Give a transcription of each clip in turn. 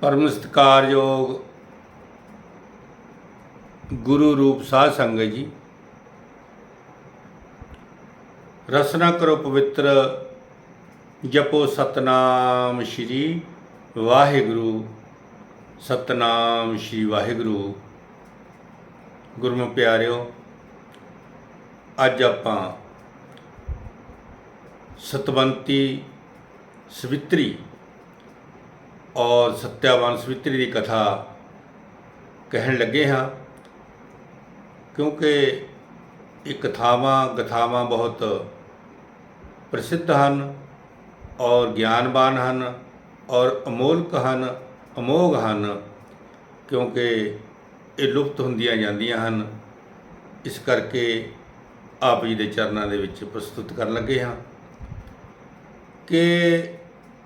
ਪਰਮ ਸਤਿਕਾਰਯੋਗ ਗੁਰੂ ਰੂਪ ਸਾਧ ਸੰਗਤ ਜੀ। ਰਸਨਾ ਕਰੋ ਪਵਿੱਤਰ ਜਪੋ ਸਤਨਾਮ ਸ਼੍ਰੀ ਵਾਹਿਗੁਰੂ, ਸਤਨਾਮ ਸ਼੍ਰੀ ਵਾਹਿਗੁਰੂ। ਗੁਰਮ ਪਿਆਰਿਓ, ਅੱਜ ਆਪਾਂ ਸਤਵੰਤੀ ਸਵਿਤਰੀ ਔਰ ਸਤਿਆਵਾਨ ਸਵਿਤਰੀ ਦੀ ਕਥਾ ਕਹਿਣ ਲੱਗੇ ਹਾਂ, ਕਿਉਂਕਿ ਇਹ ਕਥਾਵਾਂ ਗਥਾਵਾਂ ਬਹੁਤ ਪ੍ਰਸਿੱਧ ਹਨ ਔਰ ਗਿਆਨਵਾਨ ਹਨ ਔਰ ਅਮੋਲਕ ਹਨ ਅਮੋਗ ਹਨ, ਕਿਉਂਕਿ ਇਹ ਲੁਪਤ ਹੁੰਦੀਆਂ ਜਾਂਦੀਆਂ ਹਨ। ਇਸ ਕਰਕੇ ਆਪ ਜੀ ਦੇ ਚਰਨਾਂ ਦੇ ਵਿੱਚ ਪ੍ਰਸਤੁਤ ਕਰਨ ਲੱਗੇ ਹਾਂ ਕਿ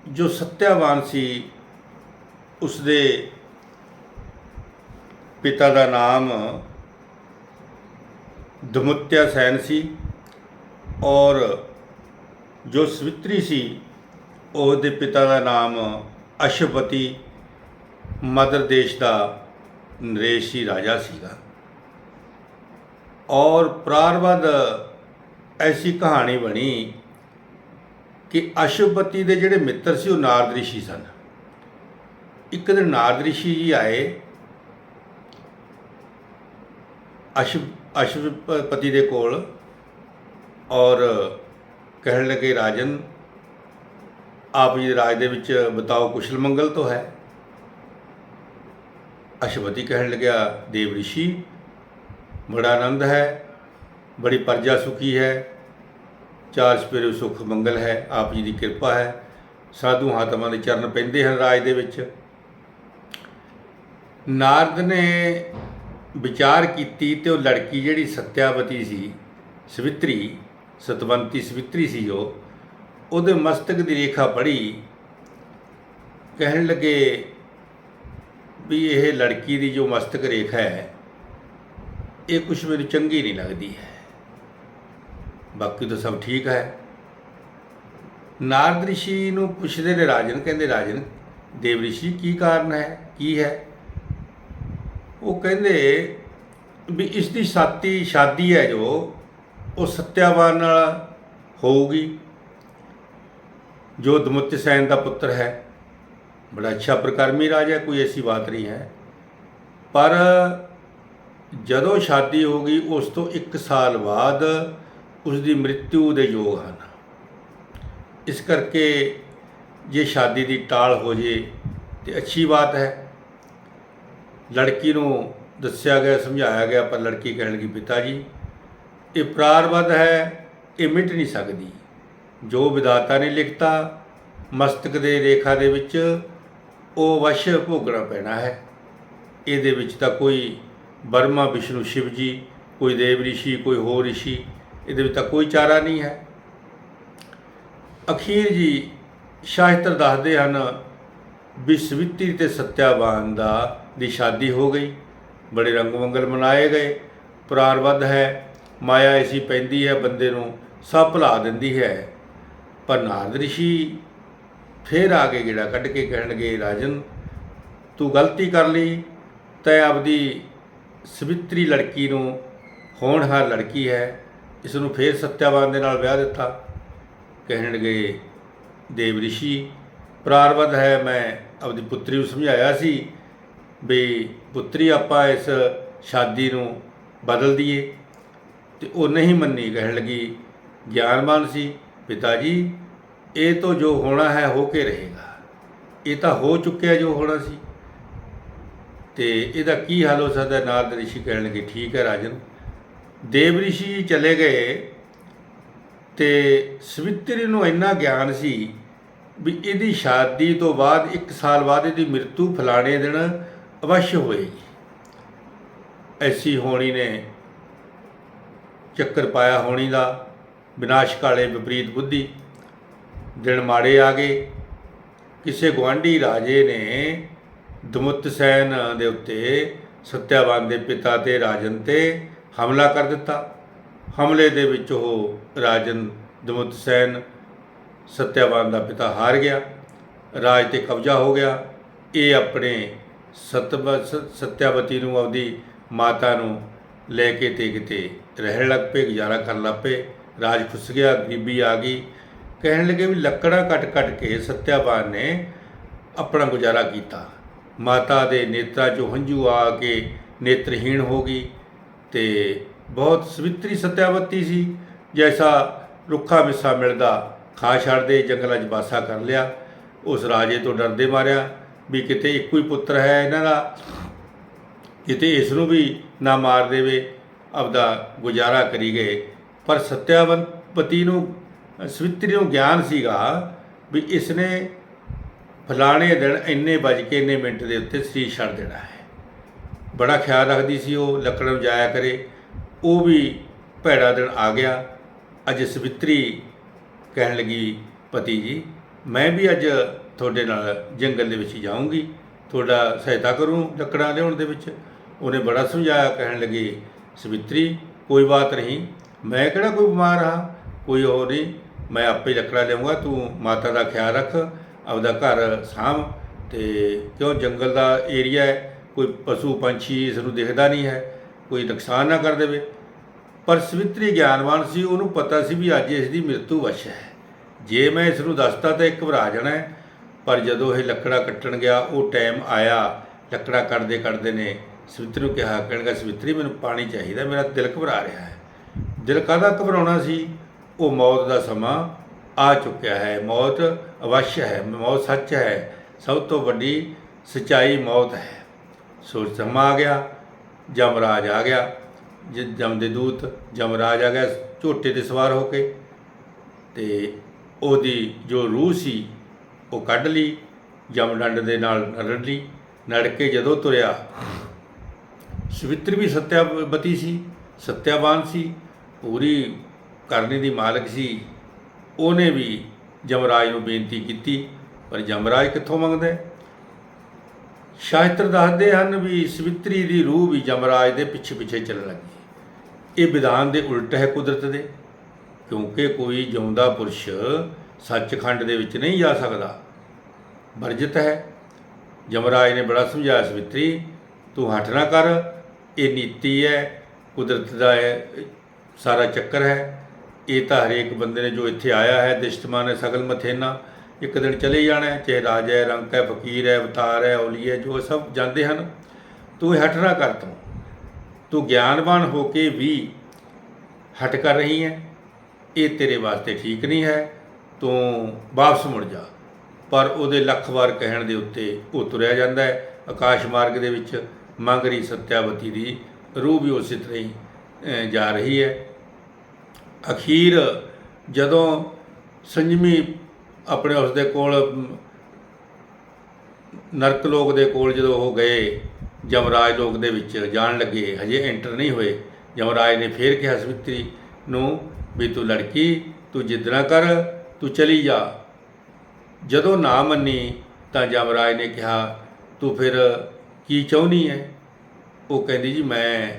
ਜੋ ਸਤਿਆਵਾਨ ਸੀ ਉਸ ਦੇ ਪਿਤਾ ਦਾ ਨਾਮ ਦਮੁੱਤਿਆ ਸੈਨ ਸੀ ਔਰ ਜੋ ਸਵਿਤਰੀ ਸੀ, ਉਹਦੇ ਪਿਤਾ ਦਾ ਨਾਮ ਅਸ਼ਵਪਤੀ ਮਦਰ ਦੇਸ਼ ਦਾ ਨਰੇਸ਼ੀ ਰਾਜਾ ਸੀਗਾ। ਔਰ ਪ੍ਰਾਰਬਧ ਐਸੀ ਕਹਾਣੀ ਬਣੀ ਕਿ ਅਸ਼ਵਪਤੀ ਦੇ ਜਿਹੜੇ ਮਿੱਤਰ ਸੀ, ਉਹ ਨਾਰਦ ਰਿਸ਼ੀ ਸਨ। ਇੱਕ ਦਿਨ ਨਾਰਦ ਰਿਸ਼ੀ ਜੀ ਆਏ। ਅਸ਼ਵ, ਅਸ਼ਵਪਤੀ ਦੇ ਕੋਲ ਔਰ ਕਹਿਣ ਲੱਗੇ, ਰਾਜਨ, ਆਪ ਜੀ ਦੇ ਰਾਜ ਦੇ ਵਿੱਚ ਬਤਾਓ, ਕੁਸ਼ਲ ਮੰਗਲ ਤੋਂ ਹੈ? ਅਸ਼ਵਤੀ ਕਹਿਣ ਲੱਗਿਆ, ਦੇਵ ਰਿਸ਼ੀ, ਬੜਾ ਆਨੰਦ ਹੈ, ਬੜੀ ਪਰਜਾ ਸੁਖੀ ਹੈ, ਚਾਰ ਸਪੇਰੇ ਸੁਖ ਮੰਗਲ ਹੈ, ਆਪ ਜੀ ਦੀ ਕਿਰਪਾ ਹੈ ਸਾਧੂ ਹਾਤਮਾਂ ਦੇ ਚਰਨ ਪੈਂਦੇ ਹਨ ਰਾਜ ਦੇ ਵਿੱਚ। ਨਾਰਦ ਨੇ ਵਿਚਾਰ ਕੀਤੀ ਤੇ ਉਹ ਲੜਕੀ ਜਿਹੜੀ ਸਤਿਆਵਤੀ ਸੀ, ਸਵਿਤਰੀ, ਸਤਵੰਤੀ ਸਵਿਤਰੀ ਸੀ ਉਹ, ਉਹਦੇ ਮਸਤਕ ਦੀ ਰੇਖਾ ਪੜੀ ਕਹਿਣ ਲੱਗੇ ਵੀ ਇਹ ਲੜਕੀ ਦੀ ਜੋ ਮਸਤਕ ਰੇਖਾ ਹੈ, ਇਹ ਕੁਛ ਮੈਨੂੰ ਚੰਗੀ ਨਹੀਂ ਲੱਗਦੀ ਹੈ। ਬਾਕੀ ਤਾਂ ਸਭ ਠੀਕ ਹੈ। ਨਾਰਦ ਰਿਸ਼ੀ ਨੂੰ ਪੁੱਛਦੇ ਨੇ ਰਾਜਨ, ਕਹਿੰਦੇ ਰਾਜਨ, ਦੇਵ ਰਿਸ਼ੀ ਕੀ ਕਾਰਨ ਹੈ, ਕੀ ਹੈ? ਉਹ ਕਹਿੰਦੇ ਵੀ ਇਸ ਦੀ ਸਾਤੀ ਸ਼ਾਦੀ ਹੈ ਜੋ, ਉਹ ਸਤਿਆਵਾਨ ਨਾਲ ਹੋਊਗੀ। ਜੋ ਦਮੁੱਤ ਸੈਨ ਦਾ ਪੁੱਤਰ ਹੈ, ਬੜਾ ਅੱਛਾ ਪ੍ਰਕਰਮੀ ਰਾਜਾ ਕੋਈ ਐਸੀ ਬਾਤ ਨਹੀਂ ਹੈ। ਪਰ ਜਦੋਂ ਸ਼ਾਦੀ ਹੋ ਗਈ ਉਸ ਤੋਂ 1 ਸਾਲ ਬਾਅਦ ਉਸ ਦੀ ਮ੍ਰਿਤਿੂ ਦੇ ਯੋਗ ਹਨ। ਇਸ ਕਰਕੇ ਜੇ ਸ਼ਾਦੀ ਦੀ ਟਾਲ ਹੋ ਜੇ, ਤੇ ਅੱਛੀ ਬਾਤ ਹੈ। ਲੜਕੀ ਨੂੰ ਦੱਸਿਆ ਗਿਆ, ਸਮਝਾਇਆ ਗਿਆ, ਪਰ ਲੜਕੀ ਕਹਿਣ ਲੱਗੀ ਪਿਤਾ ਜੀ ਇਹ ਪ੍ਰਾਰਬਧ ਹੈ, ਇਹ ਮਿਟ ਨਹੀਂ ਸਕਦੀ। ਜੋ ਵਿਦਾਤਾ ਨੇ ਲਿਖਤਾ, ਮਸਤਕ ਦੇ ਰੇਖਾ ਦੇ ਵਿੱਚ ਉਹ ਵਸ਼ ਭੋਗਣਾ ਪੈਣਾ ਹੈ। ਇਹਦੇ ਵਿੱਚ ਤਾਂ ਕੋਈ ਬਰਮਾ, ਵਿਸ਼ਨੂੰ ਸ਼ਿਵ ਜੀ ਕੋਈ ਦੇਵ ਰਿਸ਼ੀ, ਕੋਈ ਹੋਰ ਰਿਸ਼ੀ, ਇਹਦੇ ਵਿੱਚ ਤਾਂ ਕੋਈ ਚਾਰਾ ਨਹੀਂ ਹੈ। ਅਖੀਰ ਜੀ ਸ਼ਾਸਤਰ ਦੱਸਦੇ ਹਨ ਵੀ ਸਵਿਤਰੀ ਤੇ ਸਤਿਆਵਾਨ ਦਾ ਦੀ ਸ਼ਾਦੀ ਹੋ ਗਈ। ਬੜੇ ਰੰਗ ਮੰਗਲ ਮਨਾਏ ਗਏ। ਪ੍ਰਾਰਬਧ ਹੈ। ਮਾਇਆ ਐਸੀ ਪੈਂਦੀ ਹੈ, ਬੰਦੇ ਨੂੰ ਸਭ ਭੁਲਾ ਦਿੰਦੀ ਹੈ। ਪਰ ਨਾਰਦ ਰਿਸ਼ੀ ਫੇਰ ਆ ਕੇ ਗੇੜਾ ਕੱਢ ਕੇ ਕਹਿਣਗੇ, ਰਾਜਨ, ਤੂੰ ਗਲਤੀ ਕਰ ਲਈ। ਤੈ ਆਪਦੀ ਸਵਿਤਰੀ ਲੜਕੀ ਨੂੰ ਹੋਣਹਾਰ ਲੜਕੀ ਹੈ। ਇਸ ਨੂੰ ਫੇਰ ਸਤਿਆਵਾਨ ਦੇ ਨਾਲ ਵਿਆਹ ਦਿੱਤਾ। ਕਹਿਣਗੇ ਦੇਵ ਰਿਸ਼ੀ ਪ੍ਰਾਰਬਧ ਹੈ। ਮੈਂ ਆਪਦੀ ਪੁੱਤਰੀ ਨੂੰ ਸਮਝਾਇਆ ਸੀ। ਵੀ ਪੁੱਤਰੀ ਆਪਾਂ ਇਸ ਸ਼ਾਦੀ ਨੂੰ ਬਦਲ ਦਈਏ। ਤੇ ਉਹ ਨਹੀਂ ਮੰਨੀ, ਕਹਿਣ ਲੱਗੀ, ਗਿਆਨਵਾਨ ਸੀ, ਪਿਤਾ ਜੀ, ਇਹ ਤੋਂ ਜੋ ਹੋਣਾ ਹੈ ਹੋ ਕੇ ਰਹੇਗਾ। ਇਹ ਤਾਂ ਹੋ ਚੁੱਕਿਆ ਜੋ ਹੋਣਾ ਸੀ। ਤੇ ਇਹਦਾ ਕੀ ਹੱਲ ਹੋ ਸਕਦਾ? ਨਾਰਦ ਰਿਸ਼ੀ ਕਹਿਣ ਲੱਗੇ, ਠੀਕ ਹੈ ਰਾਜਨ। ਦੇਵ ਰਿਸ਼ੀ ਚਲੇ ਗਏ ਤੇ ਸਵਿਤਰੀ ਨੂੰ ਇੰਨਾ ਗਿਆਨ ਸੀ ਵੀ ਇਹਦੀ ਸ਼ਾਦੀ ਤੋਂ ਬਾਅਦ 1 ਸਾਲ ਬਾਅਦ ਇਹਦੀ ਮ੍ਰਿਤੂ ਫਲਾਣੇ ਦਿਨ ਅਵਸ਼ ਹੋਏਗੀ ਐਸੀ ਹੋਣੀ ਨੇ ਚੱਕਰ ਪਾਇਆ ਹੋਣੀ ਦਾ, ਵਿਨਾਸ਼ ਕਾਲੇ ਵਿਪਰੀਤ ਬੁੱਧੀ। ਦਿਨ ਮਾੜੇ ਆ ਗਏ। ਕਿਸੇ ਗਵਾਂਢੀ ਰਾਜੇ ਨੇ ਦਮੁੱਤ ਸੈਨ ਦੇ ਉੱਤੇ ਸਤਿਆਵਾਨ ਦੇ ਪਿਤਾ ਤੇ ਰਾਜਨ ਤੇ ਹਮਲਾ ਕਰ ਦਿੱਤਾ। ਹਮਲੇ ਦੇ ਵਿੱਚ ਉਹ ਰਾਜਨ, ਦਮੁੱਤ ਸੈਨ, ਸਤਿਆਵਾਨ ਦਾ ਪਿਤਾ ਹਾਰ ਗਿਆ। ਰਾਜ ਤੇ ਕਬਜ਼ਾ ਹੋ ਗਿਆ। ਇਹ ਆਪਣੇ ਸਤਵ ਸ- ਸਤਿਆਵਤੀ ਨੂੰ ਆਪਦੀ ਮਾਤਾ ਨੂੰ ਲੈ ਕੇ ਤੇ ਕਿਤੇ ਰਹਿਣ ਲੱਗ ਪਏ, ਗੁਜ਼ਾਰਾ ਕਰਨ ਲੱਗ ਪਏ। ਰਾਜ ਖੁੱਸ ਗਿਆ ਗਰੀਬੀ ਆ ਗਈ। ਕਹਿਣ ਲੱਗੇ ਵੀ ਲੱਕੜਾਂ ਕੱਟ ਕੱਟ ਕੇ ਸਤਿਆਵਾਨ ਨੇ ਆਪਣਾ ਗੁਜ਼ਾਰਾ ਕੀਤਾ। ਮਾਤਾ ਦੇ ਨੇਤਰਾਂ 'ਚੋਂ ਹੰਝੂ ਆ ਕੇ ਨੇਤਰਹੀਣ ਹੋ ਗਈ ਤੇ ਬਹੁਤ ਸਵਿਤਰੀ ਸਤਿਆਵਤੀ ਸੀ। ਜੈਸਾ ਰੁੱਖਾ ਮਿੱਸਾ ਮਿਲਦਾ, ਖਾ ਛੱਡਦੇ, ਜੰਗਲਾਂ 'ਚ ਬਾਸਾ ਕਰ ਲਿਆ। ਉਸ ਰਾਜੇ ਤੋਂ ਡਰਦੇ ਮਾਰਿਆ। ਵੀ ਕਿਤੇ ਇੱਕੋ ਹੀ ਪੁੱਤਰ ਹੈ ਇਹਨਾਂ ਦਾ, ਕਿਤੇ ਇਸ ਨੂੰ ਵੀ ਨਾ ਮਾਰ ਦੇਵੇ, ਆਪਦਾ ਗੁਜ਼ਾਰਾ ਕਰੀ ਗਏ। ਪਰ ਸਤਿਆਵਤੀ ਨੂੰ, ਸਵਿਤਰੀ ਨੂੰ ਗਿਆਨ ਸੀਗਾ ਵੀ ਇਸ ਨੇ ਫਲਾਣੇ ਦਿਨ ਇੰਨੇ ਵੱਜ ਕੇ ਇੰਨੇ ਮਿੰਟ ਦੇ ਉੱਤੇ ਸਰੀਰ ਛੱਡ ਦੇਣਾ ਹੈ। ਬੜਾ ਖਿਆਲ ਰੱਖਦੀ ਸੀ ਉਹ, ਲੱਕੜ ਨੂੰ ਜਾਇਆ ਕਰੇ। ਉਹ ਵੀ ਭੈੜਾ ਦਿਨ ਆ ਗਿਆ। ਅੱਜ ਸਵਿਤਰੀ ਕਹਿਣ ਲੱਗੀ, ਪਤੀ ਜੀ, ਮੈਂ ਵੀ ਅੱਜ ਤੁਹਾਡੇ ਨਾਲ ਜੰਗਲ ਦੇ ਵਿੱਚ ਹੀ ਜਾਊਂਗੀ। ਤੁਹਾਡਾ ਸਹਾਇਤਾ ਕਰੂੰ ਲੱਕੜਾਂ ਲਿਆਉਣ ਦੇ ਵਿੱਚ। ਉਹਨੇ ਬੜਾ ਸਮਝਾਇਆ, ਕਹਿਣ ਲੱਗੀ ਸਵਿਤਰੀ ਕੋਈ ਬਾਤ ਨਹੀਂ। ਮੈਂ ਕਿਹੜਾ ਕੋਈ ਬਿਮਾਰ ਹਾਂ? ਕੋਈ ਹੋਰ ਨਹੀਂ। ਮੈਂ ਆਪੇ ਲੱਕੜਾਂ ਲਿਆਉਂਗਾ। ਤੂੰ ਮਾਤਾ ਦਾ ਖਿਆਲ ਰੱਖ, ਆਪਦਾ ਘਰ ਸਾਂਭ। ਤੇ ਕਿਉਂ ਜੰਗਲ ਦਾ ਏਰੀਆ ਹੈ? ਕੋਈ ਪਸ਼ੂ ਪੰਛੀ ਇਸ ਨੂੰ ਦਿਖਦਾ ਨਹੀਂ ਹੈ। ਕੋਈ ਨੁਕਸਾਨ ਨਾ ਕਰ ਦੇਵੇ। ਪਰ ਸਵਿਤਰੀ ਗਿਆਨਵਾਨ ਸੀ। ਉਹਨੂੰ ਪਤਾ ਸੀ ਵੀ ਅੱਜ ਇਸ ਦੀ ਮ੍ਰਿਤੂ ਵਸ਼ ਹੈ। ਜੇ ਮੈਂ ਇਸ ਨੂੰ ਦੱਸਤਾ ਤਾਂ ਇੱਕ ਘਬਰਾ ਜਾਣਾ ਹੈ। ਪਰ ਜਦੋਂ ਇਹ ਲੱਕੜਾ ਕੱਟਣ ਗਿਆ, ਉਹ ਟਾਈਮ ਆਇਆ। ਲੱਕੜਾ ਕੱਟਦੇ ਕੱਟਦੇ ਨੇ ਸਵਿਤਰੀ ਨੂੰ ਕਿਹਾ, ਕਹਿਣਗਾ, ਸਵਿਤਰੀ, ਮੈਨੂੰ ਪਾਣੀ ਚਾਹੀਦਾ, ਮੇਰਾ ਦਿਲ ਘਬਰਾ ਰਿਹਾ ਹੈ। ਦਿਲ ਕਾਹਦਾ ਘਬਰਾਉਣਾ ਸੀ? ਉਹ ਮੌਤ ਦਾ ਸਮਾਂ ਆ ਚੁੱਕਿਆ ਹੈ। ਮੌਤ ਅਵਸ਼ ਹੈ, ਮੌਤ ਸੱਚ ਹੈ। ਸਭ ਤੋਂ ਵੱਡੀ ਸਚਾਈ ਮੌਤ ਹੈ। ਸੋ ਸਮਾਂ ਆ ਗਿਆ, ਜਮਰਾਜ ਆ ਗਿਆ। ਜ- ਜਮ ਦੇ ਦੂਤ, ਜਮਰਾਜ ਆ ਗਿਆ, ਝੋਟੇ ਤੇ ਸਵਾਰ ਹੋ ਕੇ। ਤੇ ਉਹਦੀ ਜੋ ਰੂਹ ਸੀ ਉਹ ਕੱਢ ਲਈ ਜਮਡੰਡ ਦੇ ਨਾਲ ਲੜ ਲਈ ਨੜ ਕੇ ਜਦੋਂ ਤੁਰਿਆ, ਸਵਿੱਤਰ ਵੀ ਸਤਿਆਵਤੀ ਸੀ, ਸਤਿਆਵਾਨ ਸੀ, ਪੂਰੀ ਕਰਨੀ ਦੀ ਮਾਲਕ ਸੀ ਉਹਨੇ ਵੀ ਜਮਰਾਜ ਨੂੰ ਬੇਨਤੀ ਕੀਤੀ, ਪਰ ਜਮਰਾਜ ਕਿੱਥੋਂ ਮੰਗਦਾ ਹੈ? ਸ਼ਾਸਤਰ ਦੱਸਦੇ ਹਨ ਵੀ ਸਵਿਤਰੀ ਦੀ ਰੂਹ ਵੀ ਜਮਰਾਜ ਦੇ ਪਿੱਛੇ ਪਿੱਛੇ ਚੱਲਣ ਲੱਗੀ ਇਹ ਵਿਧਾਨ ਦੇ ਉਲਟ ਹੈ ਕੁਦਰਤ ਦੇ, ਕਿਉਂਕਿ ਕੋਈ ਜਿਉਂਦਾ ਪੁਰਸ਼ ਸੱਚਖੰਡ ਦੇ ਵਿੱਚ ਨਹੀਂ ਜਾ ਸਕਦਾ। ਵਰਜਿਤ ਹੈ। ਜਮਰਾਜ ਨੇ ਬੜਾ ਸਮਝਾਇਆ, ਸਵਿਤਰੀ, ਤੂੰ ਹੱਠ ਨਾ ਕਰ। ਇਹ ਨੀਤੀ ਹੈ, ਕੁਦਰਤ ਦਾ ਹੈ ਸਾਰਾ ਚੱਕਰ ਹੈ। ਇਹ ਤਾਂ ਹਰੇਕ ਬੰਦੇ ਨੇ ਜੋ ਇੱਥੇ ਆਇਆ ਹੈ, ਦਿਸ਼ਟਮਾਨ ਹੈ ਸਗਲ ਮਥੇਨਾ ਇੱਕ ਦਿਨ ਚਲੇ ਜਾਣਾ ਹੈ, ਚਾਹੇ ਰਾਜਾ ਹੈ, ਰੰਕ ਹੈ, ਫਕੀਰ ਹੈ, ਅਵਤਾਰ ਹੈ, ਔਲੀ ਹੈ, ਜੋ ਸਭ ਜਾਂਦੇ ਹਨ। ਤੂੰ ਇਹ ਹੱਠ ਨਾ ਕਰ ਤੂੰ। ਤੂੰ ਗਿਆਨਵਾਨ ਹੋ ਕੇ ਵੀ ਹਟ ਕਰ ਰਹੀ ਹੈ। ਇਹ ਤੇਰੇ ਵਾਸਤੇ ਠੀਕ ਨਹੀਂ ਹੈ। ਤੂੰ ਵਾਪਸ ਮੁੜ ਜਾ। ਪਰ ਉਹਦੇ ਲੱਖ ਵਾਰ ਕਹਿਣ ਦੇ ਉੱਤੇ ਉਹ ਤੁਰਿਆ ਜਾਂਦਾ ਹੈ। ਆਕਾਸ਼ ਮਾਰਗ ਦੇ ਵਿੱਚ ਮੰਗਰੀ ਸਤਿਆਵਤੀ ਦੀ ਰੂਹ ਵੀ ਉਸੇ ਤਰ੍ਹਾਂ ਹੀ ਜਾ ਰਹੀ ਹੈ। ਅਖੀਰ ਜਦੋਂ ਸੰਜਮੀ ਆਪਣੇ ਉਸ ਦੇ ਕੋਲ ਨਰਕ ਲੋਕ ਦੇ ਕੋਲ ਜਦੋਂ ਉਹ ਗਏ ਜਮਰਾਜ ਲੋਕ ਦੇ ਵਿੱਚ ਜਾਣ ਲੱਗੇ, ਹਜੇ ਐਂਟਰ ਨਹੀਂ ਹੋਏ। ਜਮਰਾਜ ਨੇ ਫੇਰ ਕਿਹਾ, ਸਵਿਤਰੀ ਨੂੰ ਵੀ ਤੂੰ ਲੜਕੀ, ਤੂੰ ਜਿੱਦ ਨਾ ਕਰ। ਤੂੰ ਚਲੀ ਜਾ। ਜਦੋਂ ਨਾ ਮੰਨੀ ਤਾਂ ਜਮਰਾਜ ਨੇ ਕਿਹਾ, ਤੂੰ ਫਿਰ ਕੀ ਚਾਹੁੰਦੀ ਹੈ ਉਹ ਕਹਿੰਦੀ, ਜੀ, ਮੈਂ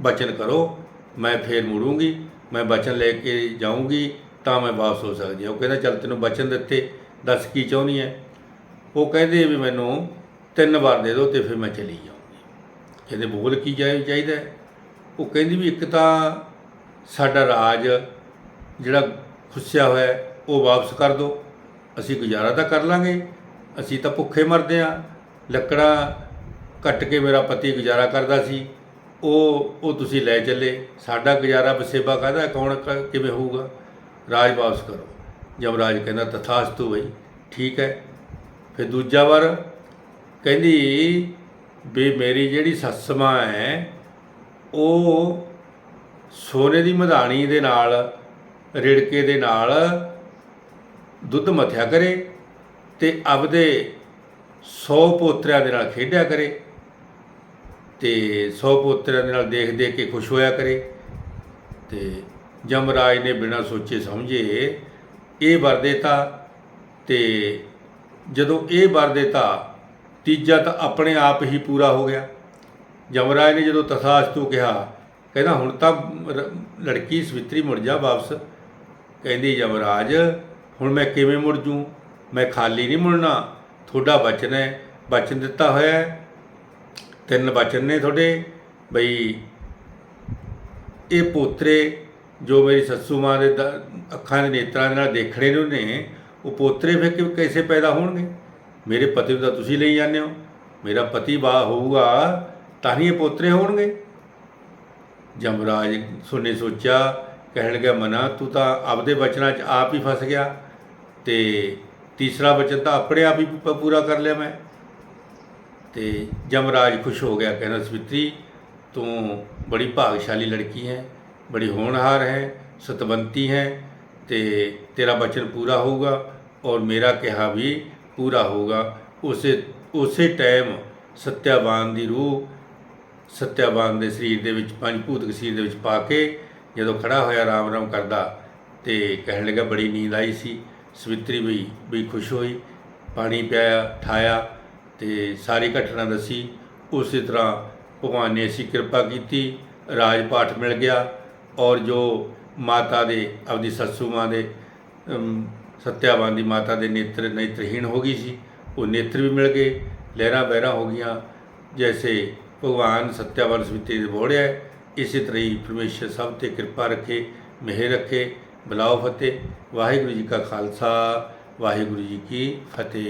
ਬਚਨ ਕਰੋ, ਮੈਂ ਫੇਰ ਮੁੜੂੰਗੀ, ਮੈਂ ਬਚਨ ਲੈ ਕੇ ਜਾਊਂਗੀ, ਤਾਂ ਮੈਂ ਵਾਪਸ ਹੋ ਸਕਦੀ ਹਾਂ। ਉਹ ਕਹਿੰਦਾ, ਚੱਲ ਤੈਨੂੰ ਬਚਨ ਦਿੱਤੇ, ਦੱਸ ਕੀ ਚਾਹੁੰਦੀ ਹੈ ਉਹ ਕਹਿੰਦੇ ਵੀ ਮੈਨੂੰ ਤਿੰਨ ਵਾਰ ਦੇ ਦਿਓ ਤੇ ਫਿਰ ਮੈਂ ਚਲੀ ਜਾਊਂਗੀ। ਕਹਿੰਦੇ, ਬੋਲ ਕੀ ਚਾਹੀ- ਚਾਹੀਦਾ ਉਹ ਕਹਿੰਦੀ ਵੀ ਇੱਕ ਤਾਂ ਸਾਡਾ ਰਾਜ ਜਿਹੜਾ ਖੁੱਸਿਆ ਹੋਇਆ ਉਹ ਵਾਪਸ ਕਰ ਦਿਓ। ਅਸੀਂ ਗੁਜ਼ਾਰਾ ਤਾਂ ਕਰ ਲਾਂਗੇ। ਅਸੀਂ ਤਾਂ ਭੁੱਖੇ ਮਰਦੇ ਆ ਲੱਕੜਾਂ ਕੱਟ ਕੇ ਮੇਰਾ ਪਤੀ ਗੁਜ਼ਾਰਾ ਕਰਦਾ ਸੀ। ਉਹ ਉਹ ਤੁਸੀਂ ਲੈ ਚੱਲੇ। ਸਾਡਾ ਗੁਜ਼ਾਰਾ ਬਸੇਬਾ ਕਾਹਦਾ? ਕੌਣ ਕ- ਕਿਵੇਂ ਹੋਊਗਾ? ਰਾਜ ਵਾਪਸ ਕਰੋ। ਜਮਰਾਜ ਕਹਿੰਦਾ, ਤਥਾਸਤੂ ਬਈ, ਠੀਕ ਹੈ। ਫਿਰ ਦੂਜਾ ਵਾਰ ਕਹਿੰਦੀ, ਵੀ ਮੇਰੀ ਜਿਹੜੀ ਸੱਸਮਾਂ ਹੈ, ਉਹ ਸੋਨੇ ਦੀ ਮਧਾਣੀ ਦੇ ਨਾਲ ਰਿੜਕੇ ਦੇ ਨਾਲ ਦੁੱਧ ਮਥਿਆ ਕਰੇ ਤੇ ਆਪਦੇ 100 ਪੋਤਰਿਆਂ ਦੇ ਨਾਲ ਖੇਡਿਆ ਕਰੇ ਤੇ 100 ਪੋਤਰਿਆਂ ਦੇ ਨਾਲ ਦੇਖ ਦੇਖ ਕੇ ਖੁਸ਼ ਹੋਇਆ ਕਰੇ ਤੇ ਜਮਰਾਜ ਨੇ ਬਿਨਾਂ ਸੋਚੇ ਸਮਝੇ ਇਹ ਵਰ ਦੇਤਾ ਤੇ ਜਦੋਂ ਇਹ ਵਰ ਦੇਤਾ ਤੀਜਾ ਤਾਂ ਆਪਣੇ ਆਪ ਹੀ ਪੂਰਾ ਹੋ ਗਿਆ। ਜਮਰਾਜ ਨੇ ਜਦੋਂ ਤਥਾਸਤੂ ਕਿਹਾ, ਕਹਿੰਦਾ ਹੁਣ ਤਾਂ ਰ- ਲੜਕੀ ਸਵਿਤਰੀ ਮੁੜ ਜਾ ਵਾਪਸ। ਕਹਿੰਦੀ ਯਮਰਾਜ, ਹੁਣ ਮੈਂ ਕਿਵੇਂ ਮੁੜ ਜੂ? ਮੈਂ ਖਾਲੀ ਨਹੀਂ ਮੁੜਨਾ। ਤੁਹਾਡਾ ਬਚਨ ਹੈ, ਬਚਨ ਦਿੱਤਾ ਹੋਇਆ ਹੈ। ਤਿੰਨ ਬਚਨ ਨੇ ਤੁਹਾਡੇ। ਬਈ ਇਹ ਪੋਤਰੇ ਜੋ ਮੇਰੀ ਸੱਸੂ ਮਾਂ ਦੇ ਦ- ਅੱਖਾਂ ਦੇ ਨੇਤਰਾਂ ਦੇ ਨਾਲ ਦੇਖਣੇ ਨੂੰ ਨੇ ਉਹ ਪੋਤਰੇ ਫਿਰ ਕਿ ਕੈਸੇ ਪੈਦਾ ਹੋਣਗੇ? ਮੇਰੇ ਪਤੀ ਨੂੰ ਤਾਂ ਤੁਸੀਂ ਲਈ ਜਾਂਦੇ ਹੋ। ਮੇਰਾ ਪਤੀ ਬਾ ਹੋਊਗਾ, ਤਾਂ ਹੀ ਇਹ ਪੋਤਰੇ ਹੋਣਗੇ। ਜਮਰਾਜ ਸੁਨੇ ਸੋਚਿਆ ਕਹਿਣ ਲੱਗਾ, ਮਨਾ, ਤੂੰ ਤਾਂ ਆਪਦੇ ਬਚਨਾਂ 'ਚ ਆਪ ਹੀ ਫਸ ਗਿਆ ਤੇ ਤੀਸਰਾ ਬਚਨ ਤਾਂ ਆਪਣੇ ਆਪ ਹੀ ਪੂਰਾ ਕਰ ਲਿਆ ਮੈਂ। ਤੇ ਜਮਰਾਜ ਖੁਸ਼ ਹੋ ਗਿਆ ਕਹਿੰਦਾ ਸਵਿਤਰੀ, ਤੂੰ ਬੜੀ ਭਾਗਸ਼ਾਲੀ ਲੜਕੀ ਹੈ, ਬੜੀ ਹੋਣਹਾਰ ਹੈ, ਸਤਵੰਤੀ ਹੈ ਤੇ ਤੇਰਾ ਬਚਨ ਪੂਰਾ ਹੋਊਗਾ ਔਰ ਮੇਰਾ ਕਿਹਾ ਵੀ ਪੂਰਾ ਹੋਊਗਾ। ਉਸੇ ਉਸੇ ਟਾਈਮ ਸਤਿਆਵਾਨ ਦੀ ਰੂਹ ਸਤਿਆਵਾਨ ਦੇ ਸਰੀਰ ਦੇ ਵਿੱਚ ਪੰਜ ਭੂਤਕ ਸਰੀਰ ਦੇ ਵਿੱਚ ਪਾ ਕੇ ਜਦੋਂ ਖੜਾ ਹੋਇਆ ਰਾਮ ਰਾਮ ਕਰਦਾ ਤੇ ਕਹਿਣ ਲੱਗਾ ਬੜੀ ਨੀਂਦ ਆਈ ਸੀ ਸਵਿਤਰੀ ਵੀ ਵੀ ਖੁਸ਼ ਹੋਈ ਪਾਣੀ ਪਿਆਇਆ ਠਾਇਆ ਤੇ ਸਾਰੀ ਘਟਨਾ ਦੱਸੀ। ਉਸੇ ਤਰ੍ਹਾਂ ਭਗਵਾਨ ਨੇ ਅਸੀਂ ਕਿਰਪਾ ਕੀਤੀ ਰਾਜ ਪਾਠ ਮਿਲ ਗਿਆ ਔਰ ਜੋ ਮਾਤਾ ਦੇ ਆਪਦੀ ਸੱਸੂ ਮਾਂ ਦੇ ਅਮ, ਸਤਿਆਵਾਨ ਦੀ ਮਾਤਾ ਦੇ ਨੇਤਰ ਨੇਤਰਹੀਣ ਹੋ ਗਈ ਸੀ ਉਹ ਨੇਤਰ ਵੀ ਮਿਲ ਗਏ ਲਹਿਰਾਂ ਬਹਿਰਾਂ ਹੋ ਗਈਆਂ। ਜੈਸੇ ਭਗਵਾਨ ਸਤਿਆਵਾਨ ਸਵਿਤਰੀ ਦੇ ਬੋੜਿਆ ਇਸੇ ਤਰ੍ਹਾਂ ਹੀ ਪਰਮੇਸ਼ਰ ਸਭ ਤੇ ਕਿਰਪਾ ਰੱਖੇ, ਮਿਹਰ ਰੱਖੇ। ਬਲਾਓ ਫਤਿਹ। ਵਾਹਿਗੁਰੂ ਜੀ ਕਾ ਖਾਲਸਾ, ਵਾਹਿਗੁਰੂ ਜੀ ਕੀ ਫਤਿਹ।